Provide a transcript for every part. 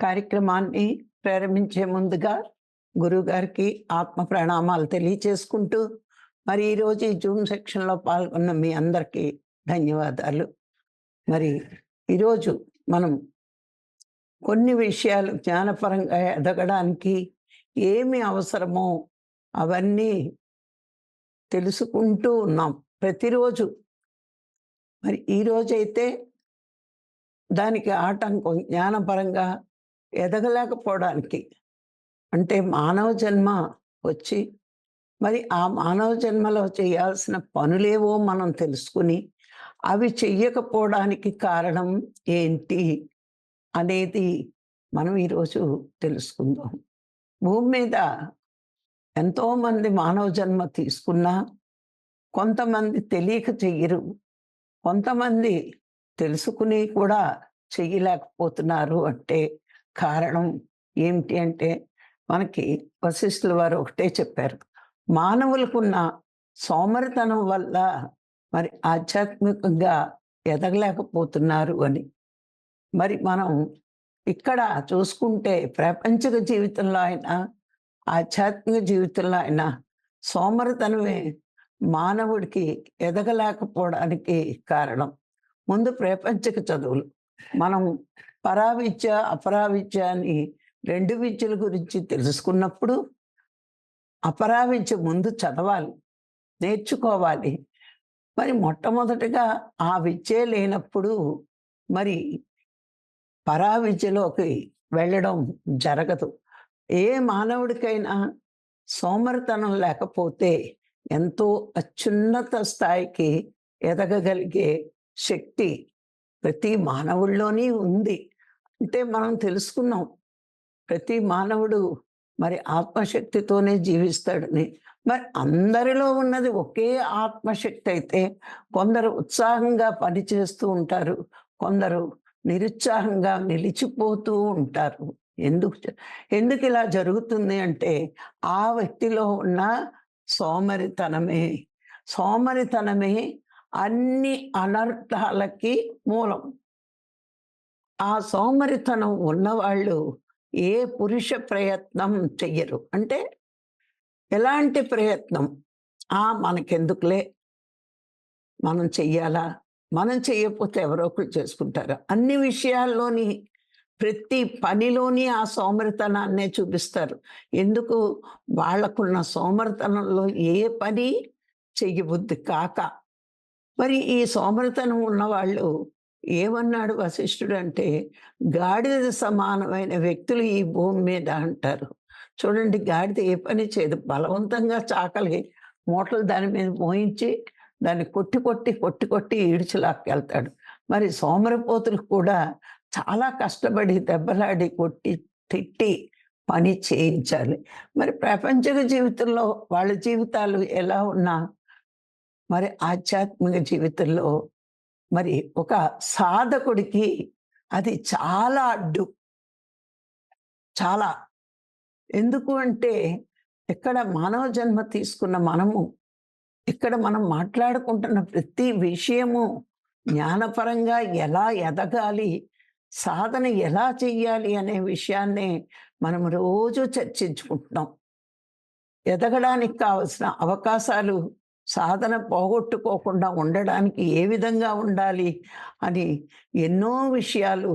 కార్యక్రమాన్ని ప్రారంభించే ముందుగా గురువు గారికి ఆత్మ ప్రణామాలు తెలియచేసుకుంటూ మరి ఈరోజు ఈ జూమ్ సెక్షన్లో పాల్గొన్న మీ అందరికీ ధన్యవాదాలు. మరి ఈరోజు మనం కొన్ని విషయాలు జ్ఞానపరంగా ఎదగడానికి ఏమి అవసరమో అవన్నీ తెలుసుకుంటూ ఉన్నాం ప్రతిరోజు. మరి ఈరోజైతే దానికి ఆటంకం జ్ఞానపరంగా ఎదగలేకపోవడానికి. అంటే మానవ జన్మ వచ్చి మరి ఆ మానవ జన్మలో చేయాల్సిన పనులేవో మనం తెలుసుకుని అవి చెయ్యకపోవడానికి కారణం ఏంటి అనేది మనం ఈరోజు తెలుసుకుందాం. భూమి మీద ఎంతోమంది మానవ జన్మ తీసుకున్నా కొంతమంది తెలియక చెయ్యరు. కొంతమంది తెలుసుకుని కూడా చెయ్యలేకపోతున్నారు అంటే కారణం ఏమిటి అంటే మనకి వశిష్ఠుల వారు ఒకటే చెప్పారు. మానవులకున్న సోమరితనం వల్ల మరి ఆధ్యాత్మికంగా ఎదగలేకపోతున్నారు అని. మరి మనం ఇక్కడ చూసుకుంటే ప్రాపంచిక జీవితంలో అయినా ఆధ్యాత్మిక జీవితంలో అయినా సోమరితనమే మానవుడికి ఎదగలేకపోవడానికి కారణం. ముందు ప్రాపంచిక చదువులు. మనం పరావిద్య అపరావిద్య అని రెండు విద్యల గురించి తెలుసుకున్నప్పుడు అపరావిద్య ముందు చదవాలి నేర్చుకోవాలి. మరి మొట్టమొదటిగా ఆ విద్య లేనప్పుడు మరి పరావిద్యలోకి వెళ్ళడం జరగదు. ఏ మానవుడికైనా సోమరితనం లేకపోతే ఎంతో అత్యున్నత స్థాయికి ఎదగగలిగే శక్తి ప్రతి మానవుల్లోని ఉంది. అంటే మనం తెలుసుకున్నాం. ప్రతి మానవుడు మరి ఆత్మశక్తితోనే జీవిస్తాడని మరి అందరిలో ఉన్నది ఒకే ఆత్మశక్తి అయితే కొందరు ఉత్సాహంగా పనిచేస్తూ ఉంటారు. కొందరు నిరుత్సాహంగా నిలిచిపోతూ ఉంటారు. ఎందుకు ఎందుకు ఇలా జరుగుతుంది అంటే ఆ వ్యక్తిలో ఉన్న సోమరితనమే. సోమరితనమే అన్ని అనర్థాలకి మూలం. ఆ సోమరితనం ఉన్నవాళ్ళు ఏ పురుష ప్రయత్నం చెయ్యరు. అంటే ఎలాంటి ప్రయత్నం? ఆ మనకెందుకులే? మనం చెయ్యాలా? మనం చెయ్యకపోతే ఎవరో ఒకరు చేసుకుంటారు? అన్ని విషయాల్లోని ప్రతి పనిలోని ఆ సోమరితనాన్నే చూపిస్తారు. ఎందుకు? వాళ్ళకున్న సోమరితనంలో ఏ పని చెయ్యబుద్ధి కాక. మరి ఈ సోమరితనం ఉన్నవాళ్ళు ఏమన్నాడు వశిష్ఠుడు అంటే గాడిద సమానమైన వ్యక్తులు ఈ భూమి మీద అంటారు. చూడండి గాడిద ఏ పని చేయదు. బలవంతంగా చాకలి మూటలు దాని మీద మోయించి దాన్ని కొట్టి కొట్టి కొట్టి కొట్టి ఈడ్చిలాక్కెళ్తాడు మరి సోమరిపోతులు కూడా చాలా కష్టపడి దెబ్బలాడి కొట్టి తిట్టి పని చేయించాలి. మరి ప్రపంచక జీవితంలో వాళ్ళ జీవితాలు ఎలా ఉన్నా మరి ఆధ్యాత్మిక జీవితంలో మరి ఒక సాధకుడికి అది చాలా అడ్డు. చాలా. ఎందుకు అంటే ఇక్కడ మానవ జన్మ తీసుకున్న మనము ఇక్కడ మనం మాట్లాడుకుంటున్న ప్రతి విషయము జ్ఞానపరంగా ఎలా ఎదగాలి సాధన ఎలా చెయ్యాలి అనే విషయాన్ని మనం రోజు చర్చించుకుంటున్నాం. ఎదగడానికి కావలసిన అవకాశాలు సాధన పోగొట్టుకోకుండా ఉండడానికి ఏ విధంగా ఉండాలి అని ఎన్నో విషయాలు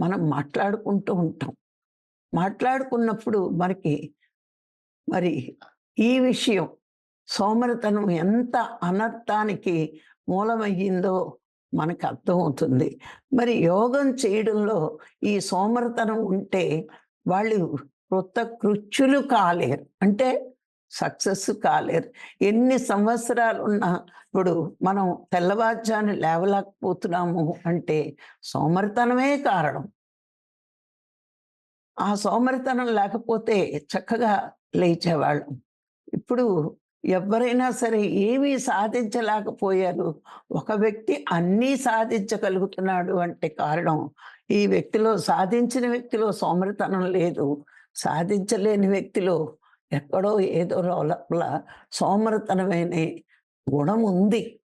మనం మాట్లాడుకుంటూ ఉంటాం. మాట్లాడుకున్నప్పుడు మనకి మరి ఈ విషయం సోమరితనం ఎంత అనర్థానికి మూలమయ్యిందో మనకు అర్థమవుతుంది. మరి యోగం చేయడంలో ఈ సోమరితనం ఉంటే వాళ్ళు వృత్త కృత్యులు కాలేరు. అంటే సక్సెస్ కాలేరు. ఎన్ని సంవత్సరాలు ఉన్నా ఇప్పుడు మనం తెల్లవారుజాను లేవలేకపోతున్నాము అంటే సోమరితనమే కారణం. ఆ సోమరితనం లేకపోతే చక్కగా లేచేవాళ్ళం. ఇప్పుడు ఎవరైనా సరే ఏమీ సాధించలేకపోయారు. ఒక వ్యక్తి అన్నీ సాధించగలుగుతున్నాడు అంటే కారణం ఈ వ్యక్తిలో సాధించిన వ్యక్తిలో సోమరితనం లేదు. సాధించలేని వ్యక్తిలో ఎక్కడో ఏదో లోపల సోమరితనమైన గుణం ఉంది.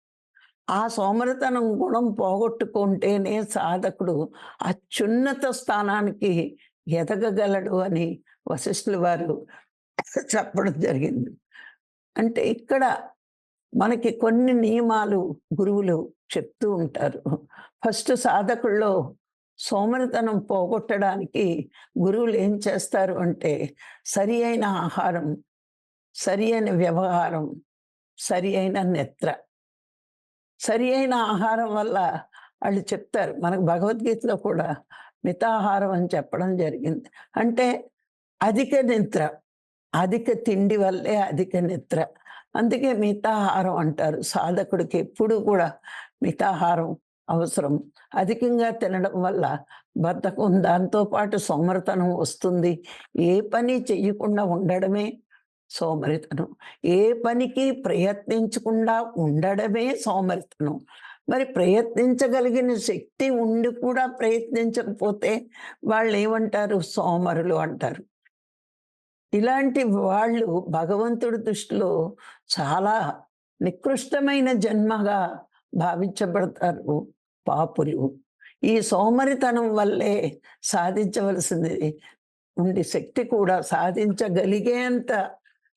ఆ సోమరతనం గుణం పోగొట్టుకుంటేనే సాధకుడు అత్యున్నత స్థానానికి ఎదగగలడు అని వశిష్ఠులు వారు చెప్పడం జరిగింది. అంటే ఇక్కడ మనకి కొన్ని నియమాలు గురువులు చెప్తూ ఉంటారు. ఫస్ట్ సాధకుల్లో సోమరితనం పోగొట్టడానికి గురువులు ఏం చేస్తారు అంటే సరి అయిన ఆహారం సరి అయిన వ్యవహారం సరి అయిన నిద్ర. సరి అయిన ఆహారం వల్ల వాళ్ళు చెప్తారు మనకు భగవద్గీతలో కూడా మితాహారం అని చెప్పడం జరిగింది. అంటే అధిక నిద్ర అధిక తిండి వల్లే అధిక నిద్ర. అందుకే మితాహారం అంటారు. సాధకుడికి ఎప్పుడు కూడా మితాహారం అవసరం. అధికంగా తినడం వల్ల బద్ధకం దాంతో పాటు సోమరితనం వస్తుంది. ఏ పని చెయ్యకుండా ఉండడమే సోమరితనం. ఏ పనికి ప్రయత్నించకుండా ఉండడమే సోమరితనం. మరి ప్రయత్నించగలిగిన శక్తి ఉండి కూడా ప్రయత్నించకపోతే వాళ్ళు ఏమంటారు సోమరులు అంటారు. ఇలాంటి వాళ్ళు భగవంతుడి దృష్టిలో చాలా నికృష్టమైన జన్మగా భావించబడతారు. పాపులు ఈ సోమరితనం వల్లే సాధించవలసింది ఉండి శక్తి కూడా సాధించగలిగేంత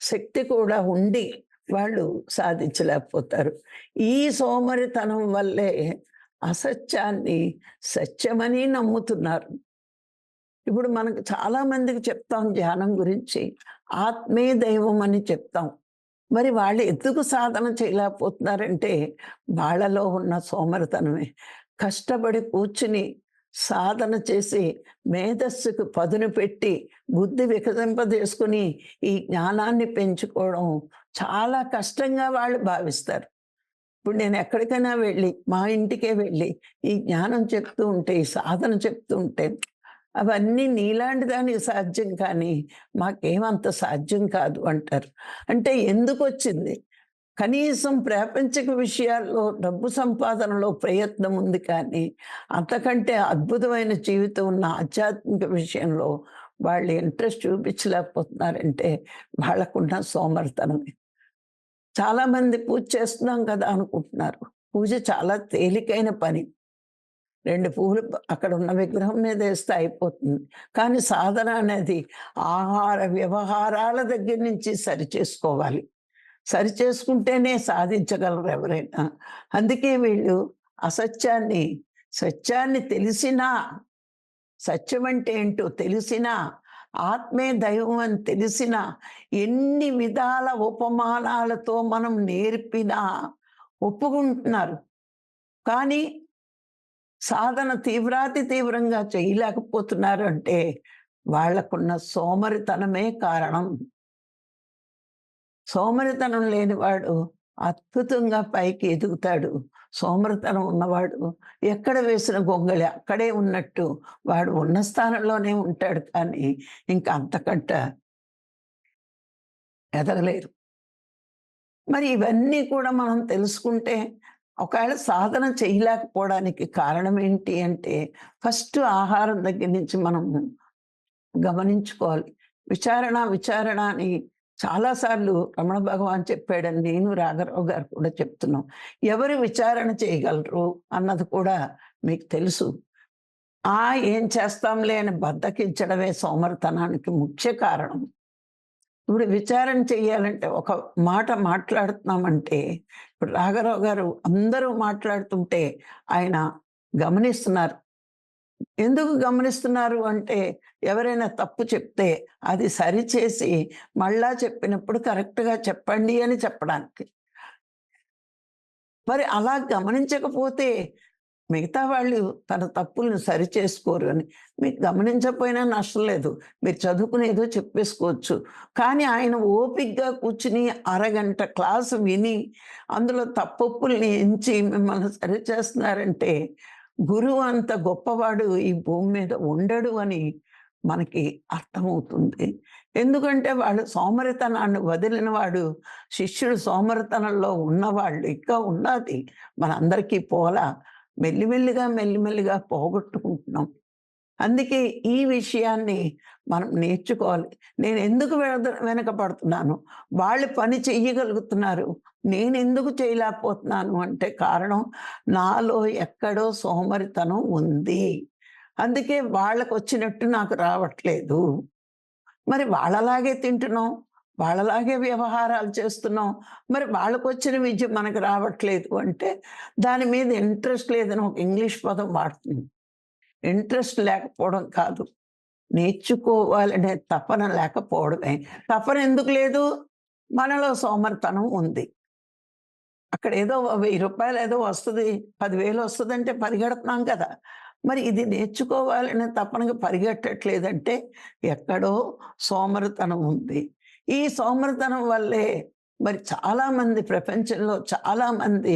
శక్తి కూడా ఉండి వాళ్ళు సాధించలేకపోతారు. ఈ సోమరితనం వల్లే అసత్యాన్ని సత్యమని నమ్ముతున్నారు. ఇప్పుడు మనకు చాలా మందికి చెప్తాం ధ్యానం గురించి ఆత్మే దైవం అని చెప్తాం. మరి వాళ్ళు ఎందుకు సాధన చేయలేకపోతున్నారంటే వాళ్ళలో ఉన్న సోమరితనమే. కష్టపడి కూర్చుని సాధన చేసి మేధస్సుకు పదును పెట్టి బుద్ధి వికసింపజేసుకుని ఈ జ్ఞానాన్ని పెంచుకోవడం చాలా కష్టంగా వాళ్ళు భావిస్తారు. ఇప్పుడు నేను ఎక్కడికైనా వెళ్ళి మా ఇంటికే వెళ్ళి ఈ జ్ఞానం చెప్తూ ఉంటే ఈ సాధన చెప్తూ ఉంటే అవన్నీ నీలాంటి దానికి సాధ్యం కానీ మాకేమంత సాధ్యం కాదు అంటారు. అంటే ఎందుకు వచ్చింది కనీసం ప్రాపంచిక విషయాల్లో డబ్బు సంపాదనలో ప్రయత్నం ఉంది కానీ అంతకంటే అద్భుతమైన జీవితం ఉన్న ఆధ్యాత్మిక విషయంలో వాళ్ళు ఇంట్రెస్ట్ చూపించలేకపోతున్నారంటే వాళ్ళకున్న సోమర్తనమే చాలామంది పూజ చేస్తున్నాం కదా అనుకుంటున్నారు. పూజ చాలా తేలికైన పని. రెండు పువ్వులు అక్కడ ఉన్న విగ్రహం మీద వేస్తే అయిపోతుంది. కానీ సాధన అనేది ఆహార వ్యవహారాల దగ్గర నుంచి సరి చేసుకోవాలి సరి చేసుకుంటేనే సాధించగలరు ఎవరైనా. అందుకే వీళ్ళు అసత్యాన్ని సత్యాన్ని తెలిసినా సత్యం అంటే ఏంటో తెలిసినా ఆత్మే దైవం అని తెలిసిన ఎన్ని విధాల ఉపమానాలతో మనం నేర్పినా ఒప్పుకుంటున్నారు. కానీ సాధన తీవ్రాతి తీవ్రంగా చేయలేకపోతున్నారు అంటే వాళ్ళకున్న సోమరితనమే కారణం. సోమరితనం లేనివాడు అద్భుతంగా పైకి ఎదుగుతాడు. సోమరితనం ఉన్నవాడు ఎక్కడ వేసిన గొంగళి అక్కడే ఉన్నట్టు వాడు ఉన్న స్థానంలోనే ఉంటాడు కానీ ఇంకా అంతకంట ఎదగలేరు. మరి ఇవన్నీ కూడా మనం తెలుసుకుంటే ఒకవేళ సాధన చేయలేకపోవడానికి కారణం ఏంటి అంటే ఫస్ట్ ఆహారం దగ్గర నుంచి మనం గమనించుకోవాలి. విచారణ విచారణ అని చాలాసార్లు రమణ భగవాన్ చెప్పాడని నేను రాఘరావు గారు కూడా చెప్తున్నాం. ఎవరు విచారణ చేయగలరు అన్నది కూడా మీకు తెలుసు. ఆ ఏం చేస్తాంలే అని బద్దకించడమే సోమరితనానికి ముఖ్య కారణం. ఇప్పుడు విచారణ చేయాలంటే ఒక మాట మాట్లాడుతున్నామంటే ఇప్పుడు రాఘరావు గారు అందరూ మాట్లాడుతుంటే ఆయన గమనిస్తున్నారు. ఎందుకు గమనిస్తున్నారు అంటే ఎవరైనా తప్పు చెప్తే అది సరిచేసి మళ్ళా చెప్పినప్పుడు కరెక్ట్గా చెప్పండి అని చెప్పడానికి. మరి అలా గమనించకపోతే మిగతా వాళ్ళు తన తప్పులను సరి చేసుకోరు అని. మీకు గమనించకపోయినా నష్టం లేదు. మీరు చదువుకునేదో చెప్పేసుకోవచ్చు. కానీ ఆయన ఓపిక్గా కూర్చుని అరగంట క్లాసు విని అందులో తప్పుల్ని ఎంచి మిమ్మల్ని సరి చేస్తున్నారంటే గురువు అంత గొప్పవాడు ఈ భూమి మీద ఉండడు అని మనకి అర్థమవుతుంది. ఎందుకంటే వాడు సోమరితనాన్ని వదిలిన వాడు శిష్యుడు సోమరితనంలో ఉన్నవాళ్ళు ఇంకా ఉన్నది. మనందరికీ పోలా. మెల్లిమెల్లిగా మెల్లిమెల్లిగా పోగొట్టుకుంటున్నాం. అందుకే ఈ విషయాన్ని మనం నేర్చుకోవాలి. నేను ఎందుకు వెనక వెనకపడుతున్నాను వాళ్ళు పని చెయ్యగలుగుతున్నారు. నేను ఎందుకు చేయలేకపోతున్నాను అంటే కారణం నాలో ఎక్కడో సోమరితనం ఉంది. అందుకే వాళ్ళకు వచ్చినట్టు నాకు రావట్లేదు. మరి వాళ్ళలాగే తింటున్నాం? వాళ్ళలాగే వ్యవహారాలు చేస్తున్నాం? మరి వాళ్ళకు వచ్చిన విద్య మనకు రావట్లేదు అంటే దాని మీద ఇంట్రెస్ట్ లేదని ఒక ఇంగ్లీష్ పదం వాడుతుంది ఇంట్రెస్ట్ లేకపోవడం కాదు. నేర్చుకోవాలనే తపన లేకపోవడమే. తపన ఎందుకు లేదు? మనలో సోమర్తనం ఉంది. అక్కడ ఏదో వెయ్యి రూపాయలు ఏదో వస్తుంది పదివేలు వస్తుందంటే పరిగెడుతున్నాం కదా! మరి ఇది నేర్చుకోవాలనే తపనగా పరిగెట్టట్లేదంటే ఎక్కడో సోమరితనం ఉంది. ఈ సోమరితనం వల్లే మరి చాలామంది ప్రపంచంలో చాలామంది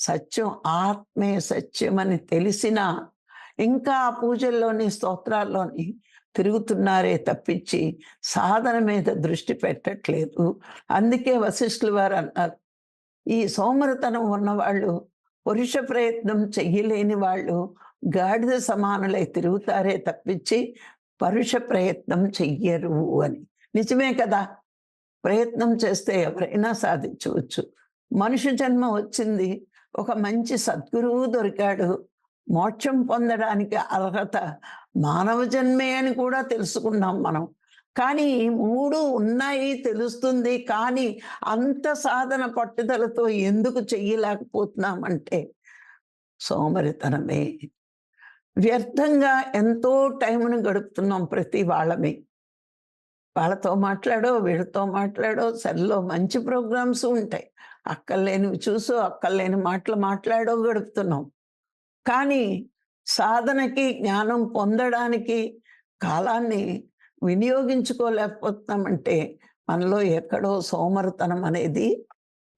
సత్యం ఆత్మే సత్యం అని తెలిసినా ఇంకా ఆ పూజల్లోని స్తోత్రాల్లోని తిరుగుతున్నారే తప్పించి సాధన మీద దృష్టి పెట్టట్లేదు. అందుకే వశిష్ఠులు వారు అన్నారు ఈ సోమరతనం ఉన్నవాళ్ళు పురుష ప్రయత్నం చెయ్యలేని వాళ్ళు గాడిద సమానులై తిరుగుతారే తప్పించి పరుష ప్రయత్నం చెయ్యరు అని. నిజమే కదా? ప్రయత్నం చేస్తే ఎవరైనా సాధించవచ్చు. మనుషు జన్మ వచ్చింది ఒక మంచి సద్గురువు దొరికాడు మోక్షం పొందడానికి అర్హత మానవ జన్మే అని కూడా తెలుసుకున్నాం మనం. కానీ మూడు ఉన్నాయి తెలుస్తుంది. కానీ అంత సాధన పట్టుదలతో ఎందుకు చెయ్యలేకపోతున్నామంటే సోమరితనమే. వ్యర్థంగా ఎంతో టైంను గడుపుతున్నాం ప్రతి వాళ్ళమే. వాళ్ళతో మాట్లాడో వీళ్ళతో మాట్లాడో సెల్లో మంచి ప్రోగ్రామ్స్ ఉంటాయి. అక్కర్లేనివి చూసో అక్కర్లేని మాటలు మాట్లాడో గడుపుతున్నాం. కానీ సాధనకి జ్ఞానం పొందడానికి కాలాన్ని వినియోగించుకోలేకపోతున్నామంటే మనలో ఎక్కడో సోమరతనం అనేది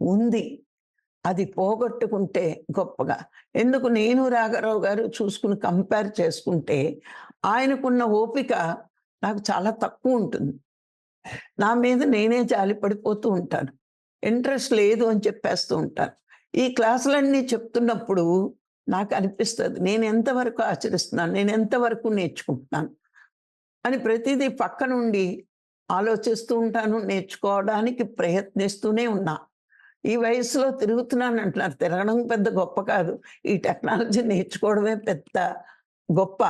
ఉంది. అది పోగొట్టుకుంటే గొప్పగా. ఎందుకు నేను రాఘరావు గారు చూసుకుని కంపేర్ చేసుకుంటే ఆయనకున్న ఓపిక నాకు చాలా తక్కువ ఉంటుంది. నా మీద నేనే జాలి పడిపోతూ ఉంటాను. ఇంట్రెస్ట్ లేదు అని చెప్పేస్తూ ఉంటాను. ఈ క్లాసులన్నీ చెప్తున్నప్పుడు నాకు అనిపిస్తుంది. నేను ఎంతవరకు ఆచరిస్తున్నాను? నేను ఎంతవరకు నేర్చుకుంటున్నాను? అని ప్రతిదీ పక్క నుండి ఆలోచిస్తూ ఉంటాను నేర్చుకోవడానికి ప్రయత్నిస్తూనే ఉన్నా. ఈ వయసులో తిరుగుతున్నాను అంటున్నారు. తిరగడం పెద్ద గొప్ప కాదు. ఈ టెక్నాలజీ నేర్చుకోవడమే పెద్ద గొప్ప.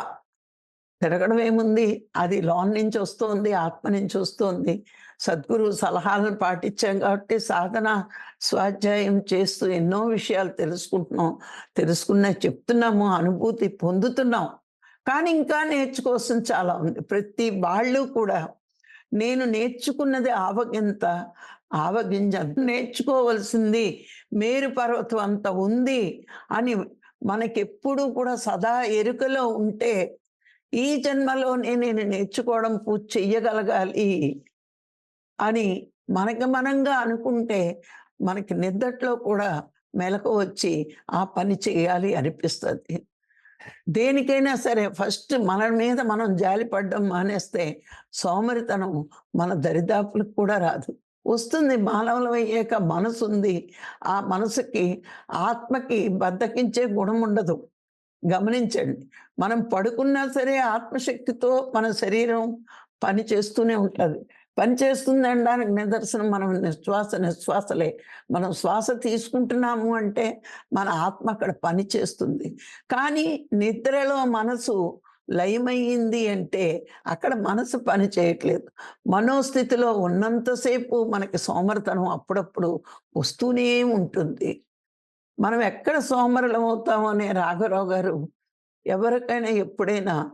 తిరగడం ఏముంది? అది లోన్ నుంచి వస్తుంది ఆత్మ నుంచి వస్తుంది. సద్గురు సలహాలను పాటించాం కాబట్టి సాధన స్వాధ్యాయం చేస్తూ ఎన్నో విషయాలు తెలుసుకుంటున్నాం తెలుసుకున్న చెప్తున్నాము అనుభూతి పొందుతున్నాం. కానీ ఇంకా నేర్చుకోవాల్సిన చాలా ఉంది. ప్రతి వాళ్ళు కూడా నేను నేర్చుకున్నది ఆవగింత ఆవగింజ నేర్చుకోవలసింది మేరు పర్వతం అంత ఉంది అని మనకెప్పుడు కూడా సదా ఎరుకలో ఉంటే ఈ జన్మలోనే నేను నేర్చుకోవడం పూర్తి చెయ్యగలగాలి. అని మనకి మనంగా అనుకుంటే మనకి నిద్దట్లో కూడా మెలకు వచ్చి ఆ పని చేయాలి అనిపిస్తుంది. దేనికైనా సరే ఫస్ట్ మన మీద మనం జాలిపడ్డం మానేస్తే సోమరితనం మన దరిదాపులకు కూడా రాదు. వస్తుంది మానవుల అయ్యాక మనసు ఉంది ఆ మనసుకి ఆత్మకి బద్దకించే గుణం ఉండదు గమనించండి. మనం పడుకున్నా సరే ఆత్మశక్తితో మన శరీరం పని చేస్తూనే ఉంటుంది. పని చేస్తుంది అనడానికి నిదర్శనం మనం నిశ్వాస నిశ్వాసలే. మనం శ్వాస తీసుకుంటున్నాము అంటే మన ఆత్మ అక్కడ పని చేస్తుంది. కానీ నిద్రలో మనసు లయమయ్యింది అంటే అక్కడ మనసు పని చేయట్లేదు. మనోస్థితిలో ఉన్నంతసేపు మనకి సోమరతనం అప్పుడప్పుడు వస్తూనే ఉంటుంది. మనం ఎక్కడ సోమరలం అవుతామో అనే రాఘరావు గారు ఎవరికైనా ఎప్పుడైనా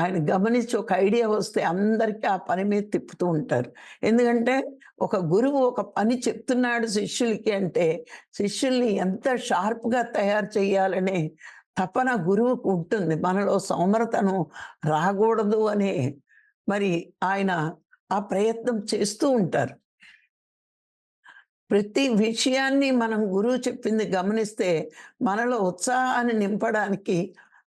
ఆయన గమనించి ఒక ఐడియా వస్తే అందరికీ ఆ పని మీద తిప్పుతూ ఉంటారు. ఎందుకంటే ఒక గురువు ఒక పని చెప్తున్నాడు శిష్యులకి అంటే శిష్యుల్ని ఎంత షార్ప్గా తయారు చేయాలనే తపన గురువుకు ఉంటుంది. మనలో సోమరతను రాకూడదు అనే మరి ఆయన ఆ ప్రయత్నం చేస్తూ ఉంటారు. ప్రతి విషయాన్ని మనం గురువు చెప్పింది గమనిస్తే మనలో ఉత్సాహాన్ని నింపడానికి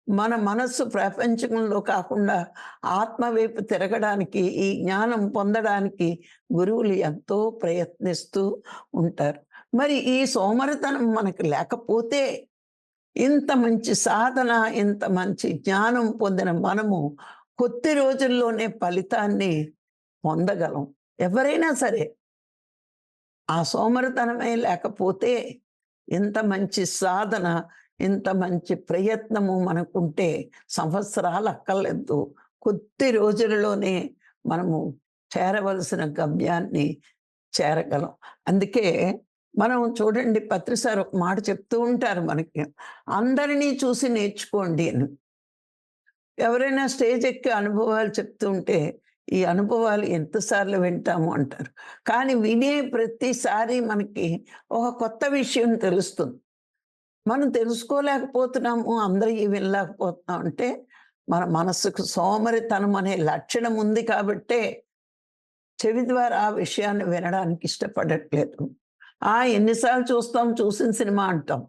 మన మనస్సు ప్రపంచంలో కాకుండా ఆత్మవైపు తిరగడానికి ఈ జ్ఞానం పొందడానికి గురువులు ఎంతో ప్రయత్నిస్తూ ఉంటారు. మరి ఈ సోమరితనం మనకు లేకపోతే ఇంత మంచి సాధన ఇంత మంచి జ్ఞానం పొందిన మనము కొద్ది రోజుల్లోనే ఫలితాన్ని పొందగలం. ఎవరైనా సరే ఆ సోమరితనమే లేకపోతే ఇంత మంచి సాధన ఇంత మంచి ప్రయత్నము మనకుంటే సంవత్సరాలు అక్కర్లేదు. కొద్ది రోజులలోనే మనము చేరవలసిన గమ్యాన్ని చేరగలం. అందుకే మనం చూడండి పత్రిసారి ఒక మాట చెప్తూ ఉంటారు మనకి అందరినీ చూసి నేర్చుకోండి అని. ఎవరైనా స్టేజ్ ఎక్కి అనుభవాలు చెప్తూ ఉంటే ఈ అనుభవాలు ఎంతసార్లు వింటాము అంటారు. కానీ వినే ప్రతిసారి మనకి ఒక కొత్త విషయం తెలుస్తుంది. మనం తెలుసుకోలేకపోతున్నాము అందరికీ వినలేకపోతున్నాం అంటే మన మనసుకు సోమరితనం అనే లక్షణం ఉంది కాబట్టే చెవి ద్వారా ఆ విషయాన్ని వినడానికి ఇష్టపడట్లేదు. ఆ ఎన్నిసార్లు చూస్తాం చూసిన సినిమా అంటాం.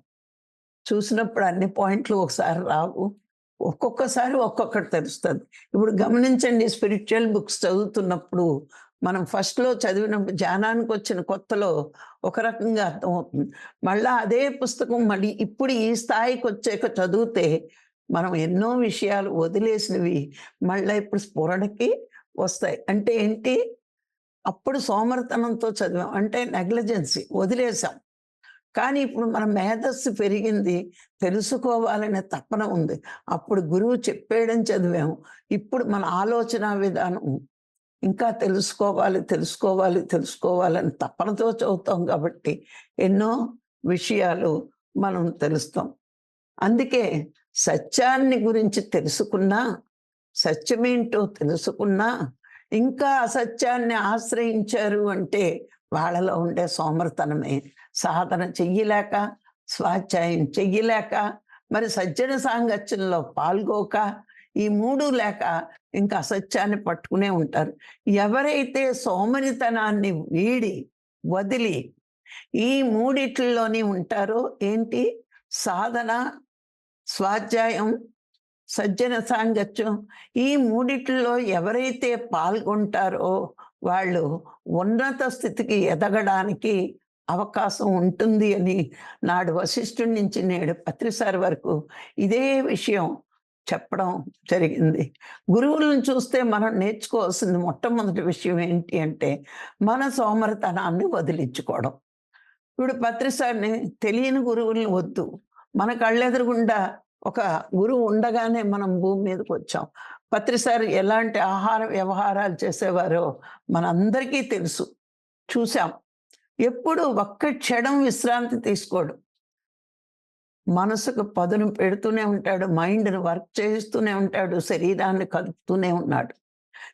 చూసినప్పుడు అన్ని పాయింట్లు ఒకసారి రావు. ఒక్కొక్కసారి ఒక్కొక్కటి తెలుస్తుంది. ఇప్పుడు గమనించండి స్పిరిచువల్ బుక్స్ చదువుతున్నప్పుడు మనం ఫస్ట్లో చదివినప్పుడు ధ్యానానికి వచ్చిన కొత్తలో ఒక రకంగా అర్థమవుతుంది. మళ్ళా అదే పుస్తకం మళ్ళీ ఇప్పుడు ఈ స్థాయికి వచ్చాక చదివితే మనం ఎన్నో విషయాలు వదిలేసినవి మళ్ళీ ఇప్పుడు స్ఫురణకి వస్తాయి. అంటే ఏంటి? అప్పుడు సోమరతనంతో చదివాం. అంటే నెగ్లిజెన్సీ వదిలేసాం కానీ ఇప్పుడు మన మేధస్సు పెరిగింది. తెలుసుకోవాలనే తపన ఉంది. అప్పుడు గురువు చెప్పేయడం చదివాము ఇప్పుడు మన ఆలోచన విధానం ఇంకా తెలుసుకోవాలి తెలుసుకోవాలి తెలుసుకోవాలని తపనతో చదువుతాం కాబట్టి ఎన్నో విషయాలు మనం తెలుస్తాం. అందుకే సత్యాన్ని గురించి తెలుసుకున్నా సత్యమేంటో తెలుసుకున్నా ఇంకా అసత్యాన్ని ఆశ్రయించారు అంటే వాళ్ళలో ఉండే సోమర్తనమే. సాధన చెయ్యలేక స్వాధ్యాయం చెయ్యలేక మరి సజ్జన సాంగత్యంలో పాల్గోక ఈ మూడు లేక ఇంకా అసత్యాన్ని పట్టుకునే ఉంటారు. ఎవరైతే సోమరితనాన్ని వీడి వదిలి ఈ మూడిట్లలోని ఉంటారో ఏంటి? సాధన స్వాధ్యాయం సజ్జన సాంగత్యం. ఈ మూడిట్లో ఎవరైతే పాల్గొంటారో వాళ్ళు ఉన్నత స్థితికి ఎదగడానికి అవకాశం ఉంటుంది అని నాడు వశిష్ఠుడి నుంచి నేడు పత్రిసారి వరకు ఇదే విషయం చెప్పడం జరిగింది. గురువులను చూస్తే మనం నేర్చుకోవాల్సింది మొట్టమొదటి విషయం ఏంటి అంటే మన సోమరతనాన్ని వదిలించుకోవడం. ఇప్పుడు పత్రిసారిని తెలియని గురువుల్ని వద్దు. మన కళ్ళెదురుగుండా ఒక గురువు ఉండగానే మనం భూమి మీదకి వచ్చాం. పత్రిసారి ఎలాంటి ఆహార వ్యవహారాలు చేసేవారో మనందరికీ తెలుసు. చూసాం ఎప్పుడు ఒక్క క్షణం విశ్రాంతి తీసుకోడు. మనసుకు పదును పెడుతూనే ఉంటాడు మైండ్ని వర్క్ చేస్తూనే ఉంటాడు శరీరాన్ని కదుపుతూనే ఉన్నాడు.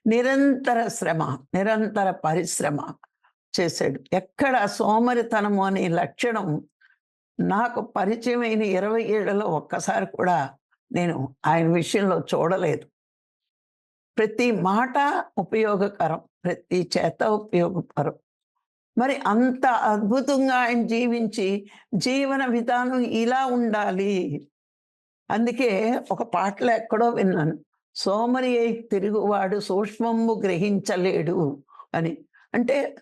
నిరంతర శ్రమ నిరంతర పరిశ్రమ చేశాడు. ఎక్కడ సోమరితనము అనే లక్షణం నాకు పరిచయమైన ఇరవై ఏళ్ళలో ఒక్కసారి కూడా నేను ఆయన విషయంలో చూడలేదు. ప్రతి మాట ఉపయోగకరం ప్రతి చేత ఉపయోగకరం మరి అంత అద్భుతంగా ఆయన జీవించి జీవన విధానం ఇలా ఉండాలి. అందుకే ఒక పాటలో ఎక్కడో విన్నాను. సోమరి అయి తిరుగువాడు సూక్ష్మము గ్రహించలేడు అని. అంటే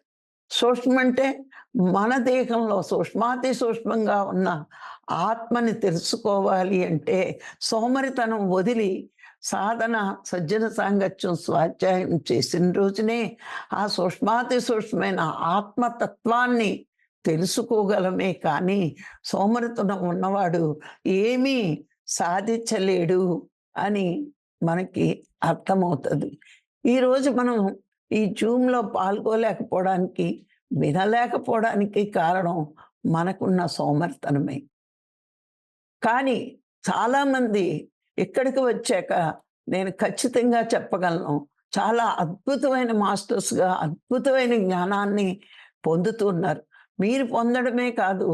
సూక్ష్మం అంటే మన దేహంలో సూక్ష్మాతి సూక్ష్మంగా ఉన్న ఆత్మని తెలుసుకోవాలి అంటే సోమరితనం వదిలి సాధన సజ్జన సాంగత్యం స్వాధ్యాయం చేసిన రోజునే ఆ సూక్ష్మాతి సూక్ష్మమైన ఆత్మతత్వాన్ని తెలుసుకోగలమే. కానీ సోమరితనం ఉన్నవాడు ఏమీ సాధించలేడు అని మనకి అర్థమవుతుంది. ఈరోజు మనం ఈ జూమ్లో పాల్గొలేకపోవడానికి వినలేకపోవడానికి కారణం మనకున్న సోమర్తనమే. కానీ చాలామంది ఇక్కడికి వచ్చాక నేను ఖచ్చితంగా చెప్పగలను. చాలా అద్భుతమైన మాస్టర్స్గా అద్భుతమైన జ్ఞానాన్ని పొందుతున్నారు మీరు పొందడమే కాదు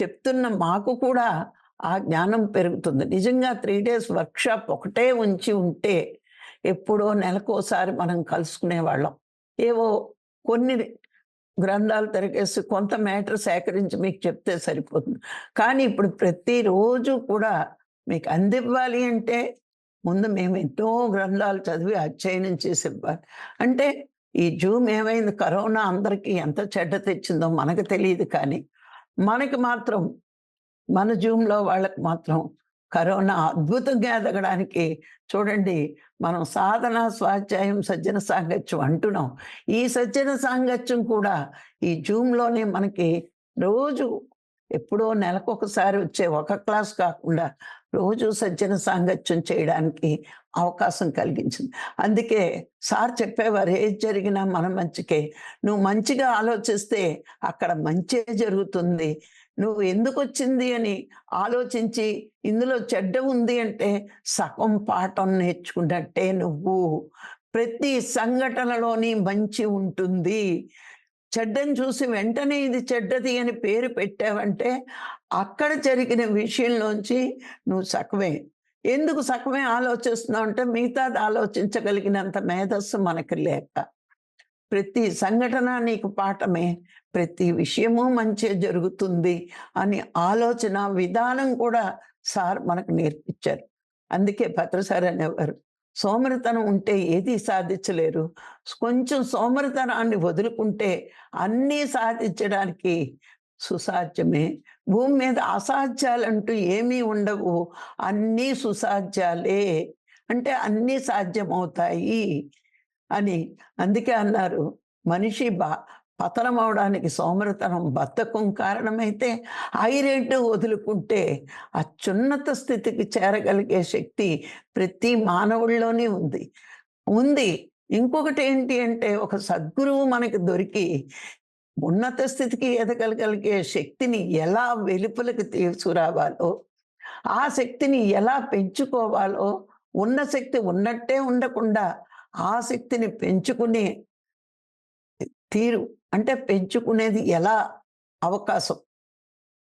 చెప్తున్న మాకు కూడా ఆ జ్ఞానం పెరుగుతుంది. నిజంగా త్రీ డేస్ వర్క్షాప్ ఒకటే ఉంచి ఉంటే ఎప్పుడో నెలకోసారి మనం కలుసుకునే వాళ్ళం ఏవో కొన్ని గ్రంథాలు తిరగేసి కొంత మ్యాటర్ సేకరించి మీకు చెప్తే సరిపోతుంది. కానీ ఇప్పుడు ప్రతిరోజు కూడా మీకు అందివ్వాలి అంటే ముందు మేము ఎన్నో గ్రంథాలు చదివి అధ్యయనం చేసి ఇవ్వాలి. అంటే ఈ జూమ్ ఏమైంది? కరోనా అందరికీ ఎంత చెడ్డ తెచ్చిందో మనకు తెలియదు కానీ మనకి మాత్రం మన జూమ్లో వాళ్ళకి మాత్రం కరోనా అద్భుతంగా ఎదగడానికి చూడండి మనం సాధన స్వాధ్యాయం సజ్జన సాంగత్యం అంటున్నాం. ఈ సజ్జన సాంగత్యం కూడా ఈ జూమ్లోనే మనకి రోజు ఎప్పుడో నెలకొకసారి వచ్చే ఒక క్లాస్ కాకుండా రోజు సజ్జన సాంగత్యం చేయడానికి అవకాశం కలిగించింది. అందుకే సార్ చెప్పేవారు ఏది జరిగినా మన మంచికే. నువ్వు మంచిగా ఆలోచిస్తే అక్కడ మంచే జరుగుతుంది. నువ్వు ఎందుకు వచ్చింది అని ఆలోచించి ఇందులో చెడ్డ ఉంది అంటే సగం పాఠం నేర్చుకున్నట్టే నువ్వు. ప్రతి సంఘటనలోని మంచి ఉంటుంది. చెడ్డని చూసి వెంటనే ఇది చెడ్డది అని పేరు పెట్టావంటే అక్కడ జరిగిన విషయంలోంచి నువ్వు సకమే ఎందుకు సకమే ఆలోచిస్తున్నావు అంటే మిగతాది ఆలోచించగలిగినంత మేధస్సు మనకు లేక. ప్రతి సంఘటన నీకు పాఠమే ప్రతి విషయము మంచి జరుగుతుంది అని ఆలోచన విధానం కూడా సార్ మనకు నేర్పించారు. అందుకే భద్రసార్ అనేవారు సోమరితనం ఉంటే ఏది సాధించలేరు. కొంచెం సోమరితనాన్ని వదులుకుంటే అన్నీ సాధించడానికి సుసాధ్యమే. భూమి మీద అసాధ్యాలంటూ ఏమీ ఉండవు. అన్నీ సుసాధ్యాలే. అంటే అన్నీ సాధ్యమవుతాయి అని అందుకే అన్నారు. మనిషి బా పతనం అవడానికి సోమరతనం బద్ధకం కారణమైతే ఐరేటు వదులుకుంటే అత్యున్నత స్థితికి చేరగలిగే శక్తి ప్రతి మానవుల్లోనే ఉంది. ఉంది. ఇంకొకటి ఏంటి అంటే ఒక సద్గురువు మనకి దొరికి ఉన్నత స్థితికి ఎదగలగలిగే శక్తిని ఎలా వెలుపలకు తీసుకురావాలో ఆ శక్తిని ఎలా పెంచుకోవాలో ఉన్న శక్తి ఉన్నట్టే ఉండకుండా ఆ శక్తిని పెంచుకునే తీరు అంటే పెంచుకునేది ఎలా? అవకాశం.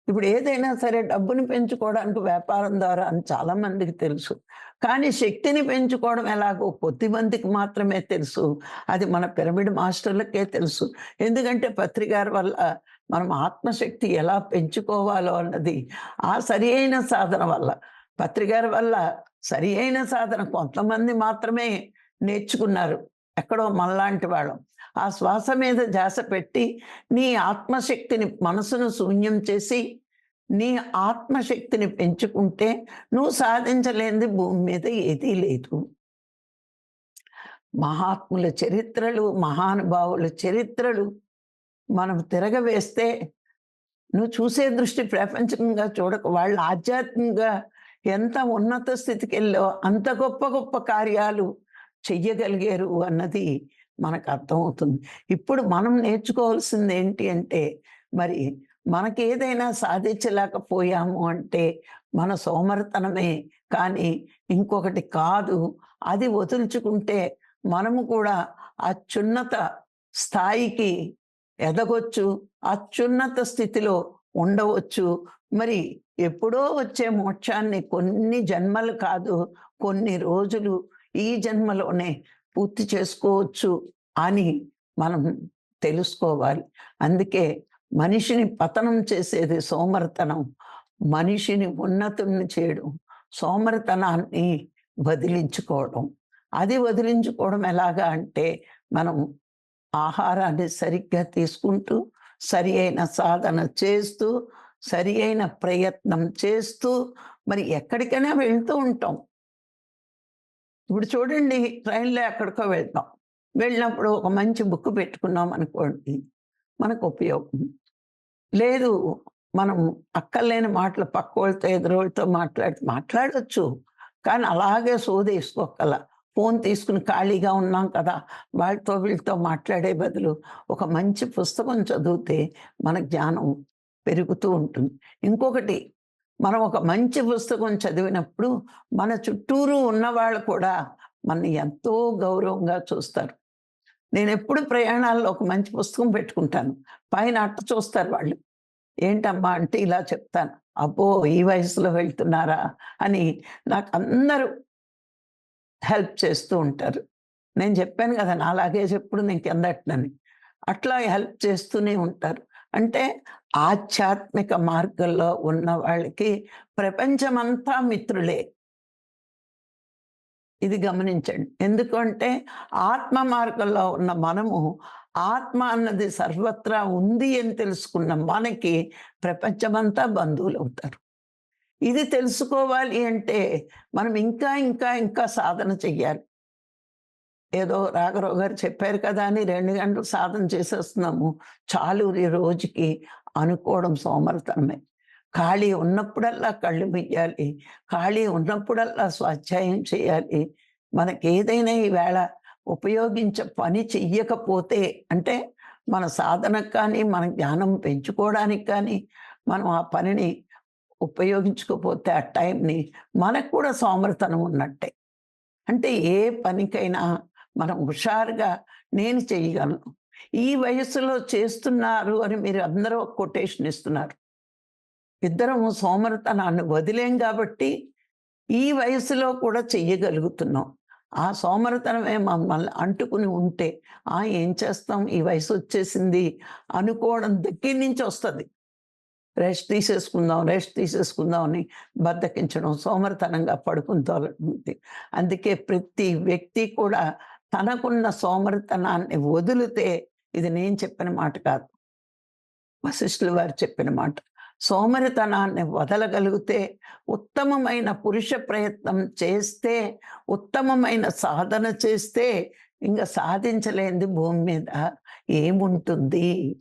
ఇప్పుడు ఏదైనా సరే డబ్బుని పెంచుకోవడానికి వ్యాపారం ద్వారా అని చాలామందికి తెలుసు. కానీ శక్తిని పెంచుకోవడం ఎలాగో కొద్ది మందికి మాత్రమే తెలుసు. అది మన పిరమిడ్ మాస్టర్లకే తెలుసు. ఎందుకంటే పత్రికారి వల్ల మనం ఆత్మశక్తి ఎలా పెంచుకోవాలో అన్నది ఆ సరి అయిన సాధన వల్ల. పత్రికారి వల్ల సరి అయిన సాధన కొంతమంది మాత్రమే నేర్చుకున్నారు. ఎక్కడో మనలాంటి వాళ్ళం. ఆ శ్వాస మీద ధ్యాస పెట్టి నీ ఆత్మశక్తిని మనసును శూన్యం చేసి నీ ఆత్మశక్తిని పెంచుకుంటే నువ్వు సాధించలేనిది భూమి మీద ఏదీ లేదు. మహాత్ముల చరిత్రలు మహానుభావుల చరిత్రలు మనం తిరగవేస్తే నువ్వు చూసే దృష్టి ప్రపంచంగా చూడక వాళ్ళు ఆధ్యాత్మికంగా ఎంత ఉన్నత స్థితికి వెళ్ళో అంత గొప్ప గొప్ప కార్యాలు చెయ్యగలిగారు అన్నది మనకు అర్థమవుతుంది ఇప్పుడు మనం నేర్చుకోవాల్సింది ఏంటి అంటే మరి మనకి ఏదైనా సాధించలేకపోయాము అంటే మన సోమరితనమే. కానీ ఇంకొకటి కాదు అది వదులుచుకుంటే మనము కూడా అత్యున్నత స్థాయికి ఎదగొచ్చు అత్యున్నత స్థితిలో ఉండవచ్చు. మరి ఎప్పుడో వచ్చే మోక్షాన్ని కొన్ని జన్మలు కాదు కొన్ని రోజులు ఈ జన్మలోనే పూర్తి చేసుకోవచ్చు అని మనం తెలుసుకోవాలి. అందుకే మనిషిని పతనం చేసేది సోమరతనం. మనిషిని ఉన్నతుల్ని చేయడం సోమరతనాన్ని వదిలించుకోవడం. అది వదిలించుకోవడం ఎలాగా అంటే మనం ఆహారాన్ని సరిగ్గా తీసుకుంటూ సరి అయిన సాధన చేస్తూ సరి అయిన ప్రయత్నం చేస్తూ మరి ఎక్కడికైనా వెళ్తూ ఉంటాం. ఇప్పుడు చూడండి ట్రైన్లో ఎక్కడికో వెళ్తాం. వెళ్ళినప్పుడు ఒక మంచి బుక్ పెట్టుకున్నాం అనుకోండి మనకు ఉపయోగం. లేదు మనం అక్కర్లేని మాటలు పక్క వాళ్ళతో ఎదురోళ్ళతో మాట్లాడి మాట్లాడచ్చు. కానీ అలాగే సోదేసుకోగల ఫోన్ తీసుకుని ఖాళీగా ఉన్నాం కదా వాళ్ళతో వీళ్ళతో మాట్లాడే బదులు ఒక మంచి పుస్తకం చదివితే మన జ్ఞానం పెరుగుతూ ఉంటుంది. ఇంకొకటి మనం ఒక మంచి పుస్తకం చదివినప్పుడు మన చుట్టూరు ఉన్నవాళ్ళు కూడా మనని ఎంతో గౌరవంగా చూస్తారు. నేను ఎప్పుడు ప్రయాణాల్లో ఒక మంచి పుస్తకం పెట్టుకుంటాను. పైన అట్ట చూస్తారు వాళ్ళు. ఏంటమ్మా? అంటే ఇలా చెప్తాను. అబ్బో ఈ వయసులో వెళ్తున్నారా? అని నాకు అందరూ హెల్ప్ చేస్తూ ఉంటారు. నేను చెప్పాను కదా నా లగేజ్ ఎప్పుడు నేను కిందట్నని అట్లా హెల్ప్ చేస్తూనే ఉంటారు. అంటే ఆధ్యాత్మిక మార్గంలో ఉన్న వాళ్ళకి ప్రపంచమంతా మిత్రులే. ఇది గమనించండి. ఎందుకంటే ఆత్మ మార్గంలో ఉన్న మనము ఆత్మ అన్నది సర్వత్రా ఉంది అని తెలుసుకున్న మనకి ప్రపంచమంతా బంధువులు అవుతారు. ఇది తెలుసుకోవాలి అంటే మనం ఇంకా ఇంకా ఇంకా సాధన చెయ్యాలి. ఏదో రాఘరావు గారు చెప్పారు కదా అని రెండు గంటలు సాధన చేసేస్తున్నాము. చాలు ఈ రోజుకి అనుకోవడం సోమరితనమే. ఖాళీ ఉన్నప్పుడల్లా కళ్ళు ముయ్యాలి ఖాళీ ఉన్నప్పుడల్లా స్వాధ్యాయం చేయాలి. మనకి ఏదైనా ఈవేళ ఉపయోగించే పని చెయ్యకపోతే అంటే మన సాధనకు కానీ మన జ్ఞానం పెంచుకోవడానికి కానీ మనం ఆ పనిని ఉపయోగించుకోపోతే ఆ టైంని మనకు కూడా సోమరితనం ఉన్నట్టే. అంటే ఏ పనికైనా మనం హుషారుగా నేను చేయగలను ఈ వయసులో చేస్తున్నారు అని మీరు అందరూ కొటేషన్ ఇస్తున్నారు. ఇద్దరం సోమరతనాన్ని వదిలేం కాబట్టి ఈ వయసులో కూడా చెయ్యగలుగుతున్నాం. ఆ సోమరతనమే మమ్మల్ని అంటుకుని ఉంటే ఆ ఏం చేస్తాం? ఈ వయసు వచ్చేసింది అనుకోవడం దగ్గర నుంచి వస్తుంది. రెస్ట్ తీసేసుకుందాం రెస్ట్ తీసేసుకుందాం అని బద్దకించడం సోమరతనంగా పడుకుంటుంది అందుకే ప్రతి వ్యక్తి కూడా తనకున్న సోమరితనాన్ని వదిలితే ఇది నేను చెప్పిన మాట కాదు. వశిష్ఠులు వారు చెప్పిన మాట. సోమరితనాన్ని వదలగలిగితే ఉత్తమమైన పురుష ప్రయత్నం చేస్తే ఉత్తమమైన సాధన చేస్తే ఇంకా సాధించలేనిది భూమి మీద ఏముంటుంది?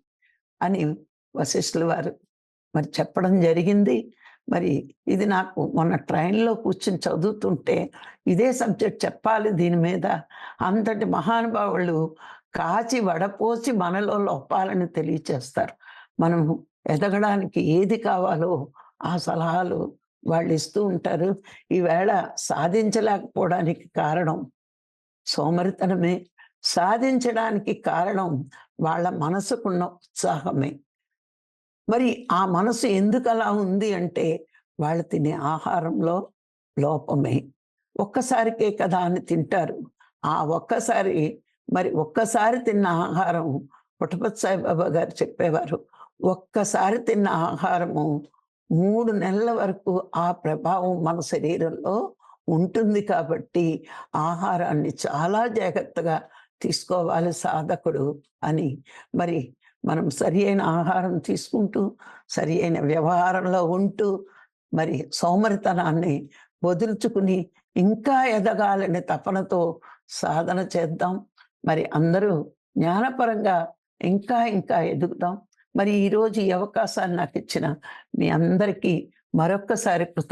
అని వశిష్ఠులు వారు మరి చెప్పడం జరిగింది. మరి ఇది నాకు మొన్న ట్రైన్లో కూర్చుని చదువుతుంటే ఇదే సబ్జెక్ట్ చెప్పాలి దీని మీద. అంతటి మహానుభావులు కాచి వడపోసి మనలో లోపాలని తెలియచేస్తారు. మనం ఎదగడానికి ఏది కావాలో ఆ సలహాలు వాళ్ళు ఇస్తూ ఉంటారు. ఈవేళ సాధించలేకపోవడానికి కారణం సోమరితనమే. సాధించడానికి కారణం వాళ్ళ మనసుకున్న ఉత్సాహమే. మరి ఆ మనసు ఎందుకు అలా ఉంది అంటే వాళ్ళు తినే ఆహారంలో లోపమే. ఒక్కసారికే కదా అని తింటారు. ఆ ఒక్కసారి మరి ఒక్కసారి తిన్న ఆహారం పుట్టపతి సాయిబాబా గారు చెప్పేవారు. ఒక్కసారి తిన్న ఆహారము మూడు నెలల వరకు ఆ ప్రభావం మన శరీరంలో ఉంటుంది కాబట్టి ఆహారాన్ని చాలా జాగ్రత్తగా తీసుకోవాలి సాధకుడు అని. మరి మనం సరి అయిన ఆహారం తీసుకుంటూ సరి అయిన వ్యవహారంలో ఉంటూ మరి సోమరితనాన్ని వదులుచుకుని ఇంకా ఎదగాలనే తపనతో సాధన చేద్దాం. మరి అందరూ జ్ఞానపరంగా ఇంకా ఇంకా ఎదుగుదాం. మరి ఈరోజు ఈ అవకాశాన్ని నాకు ఇచ్చిన మీ అందరికీ మరొక్కసారి కృత